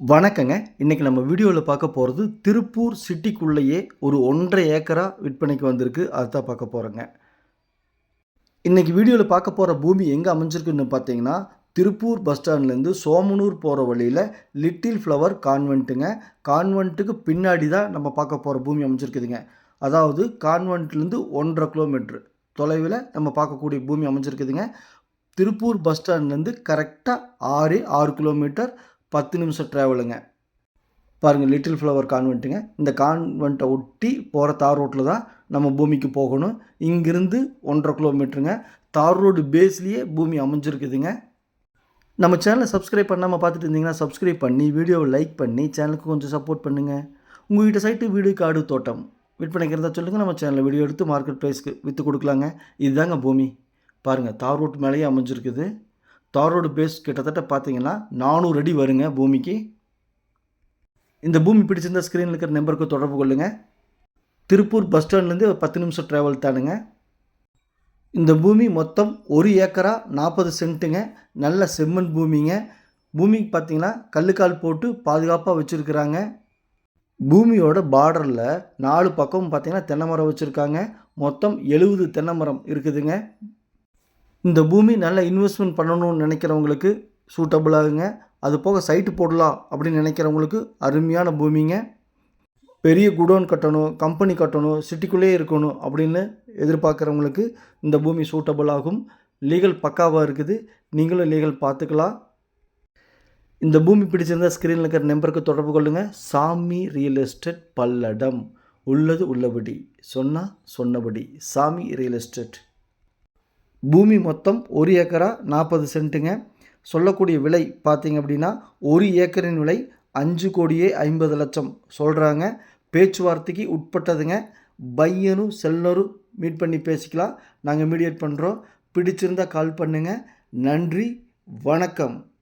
வணக்கங்க. இன்றைக்கி நம்ம வீடியோவில் பார்க்க போகிறது திருப்பூர் சிட்டிக்குள்ளேயே ஒரு ஒன்றரை ஏக்கரா விற்பனைக்கு வந்திருக்கு. அதுதான் பார்க்க போகிறோங்க இன்றைக்கி வீடியோவில் பார்க்க போகிற பூமி எங்கே அமைஞ்சிருக்குன்னு பார்த்தீங்கன்னா திருப்பூர் பஸ் ஸ்டாண்ட்லேருந்து சோமனூர் போகிற வழியில் லிட்டில் ஃப்ளவர் கான்வென்ட்டுங்க. கான்வென்ட்டுக்கு பின்னாடி தான் நம்ம பார்க்க போகிற பூமி அமைஞ்சிருக்குதுங்க. அதாவது கான்வென்ட்லேருந்து ஒன்றரை கிலோமீட்ரு தொலைவில் நம்ம பார்க்கக்கூடிய பூமி அமைஞ்சிருக்குதுங்க. திருப்பூர் பஸ் ஸ்டாண்ட்லேருந்து கரெக்டாக ஆறு ஆறு கிலோமீட்டர் பத்து நிமிஷம் ட்ராவலுங்க பாருங்கள் லிட்டில் ஃப்ளவர் கான்வெண்ட்டுங்க இந்த கான்வெண்ட்டை ஒட்டி போகிற தார் ரோட்டில் தான் நம்ம பூமிக்கு போகணும். இங்கிருந்து ஒன்றரை கிலோமீட்டருங்க தார் ரோடு பேஸ்லேயே பூமி அமைஞ்சிருக்குதுங்க. நம்ம சேனலை சப்ஸ்கிரைப் பண்ணாமல் பார்த்துட்டு இருந்தீங்கன்னா சப்ஸ்கிரைப் பண்ணி வீடியோவை லைக் பண்ணி சேனலுக்கு கொஞ்சம் சப்போர்ட் பண்ணுங்கள் உங்கள்கிட்ட சைட்டு வீடு காடு தோட்டம் விற்பனைக்கு இருந்தால் சொல்லுங்கள் நம்ம சேனலில் வீடியோ எடுத்து மார்க்கெட் ப்ரைஸ்க்கு விற்று கொடுக்கலாங்க. இதுதாங்க பூமி. பாருங்கள் தார் ரோட்டு மேலேயே அமைஞ்சிருக்குது. தார் ரோடு பேஸ் கிட்டத்தட்ட பார்த்தீங்கன்னா நானூறு அடி வருங்க பூமிக்கு. இந்த பூமி பிடிச்சிருந்த ஸ்க்ரீனில் இருக்கிற நம்பருக்கு தொடர்பு கொள்ளுங்கள் திருப்பூர் பஸ் ஸ்டாண்ட்லேருந்து ஒரு பத்து நிமிஷம் ட்ராவல் தானுங்க. இந்த பூமி மொத்தம் ஒரு ஏக்கரா நாற்பது சென்ட்டுங்க. நல்ல செம்மண் பூமிங்க. பூமிக்கு பார்த்தீங்கன்னா கல்லுக்கால் போட்டு பாதுகாப்பாக வச்சுருக்குறாங்க. பூமியோட பார்டரில் நாலு பக்கமும் பார்த்தீங்கன்னா தென்னை மரம் வச்சுருக்காங்க. மொத்தம் எழுபது தென்னை மரம் இருக்குதுங்க. இந்த பூமி நல்ல இன்வெஸ்ட்மெண்ட் பண்ணணும்னு நினைக்கிறவங்களுக்கு சூட்டபுளாகுங்க அது போக சைட்டு போடலாம் அப்படின்னு நினைக்கிறவங்களுக்கு அருமையான பூமிங்க. பெரிய குடோன் கட்டணும் கம்பெனி கட்டணும் சிட்டிக்குள்ளேயே இருக்கணும் அப்படின்னு எதிர்பார்க்குறவங்களுக்கு இந்த பூமி சூட்டபுள் ஆகும். லீகல் பக்காவாக இருக்குது. நீங்களும் லீகல் பார்த்துக்கலாம். இந்த பூமி பிடிச்சிருந்தா ஸ்க்ரீனில் இருக்கிற நம்பருக்கு தொடர்பு கொள்ளுங்கள் சாமி ரியல் எஸ்டேட் பல்லடம். உள்ளது உள்ளபடி. சொன்னால் சொன்னபடி. சாமி ரியல் எஸ்டேட் பூமி மொத்தம் ஒரு ஏக்கரா நாற்பது சென்ட்டுங்க. சொல்லக்கூடிய விலை பார்த்தீங்க அப்படின்னா ஒரு ஏக்கரின் விலை அஞ்சு கோடியே ஐம்பது லட்சம் சொல்கிறாங்க பேச்சுவார்த்தைக்கு உட்பட்டதுங்க. பையனும் செல்லரும் மீட் பண்ணி பேசிக்கலாம். நாங்கள் மீடியேட் பண்ணுறோம் பிடிச்சிருந்தால் கால் பண்ணுங்கள் நன்றி. வணக்கம்.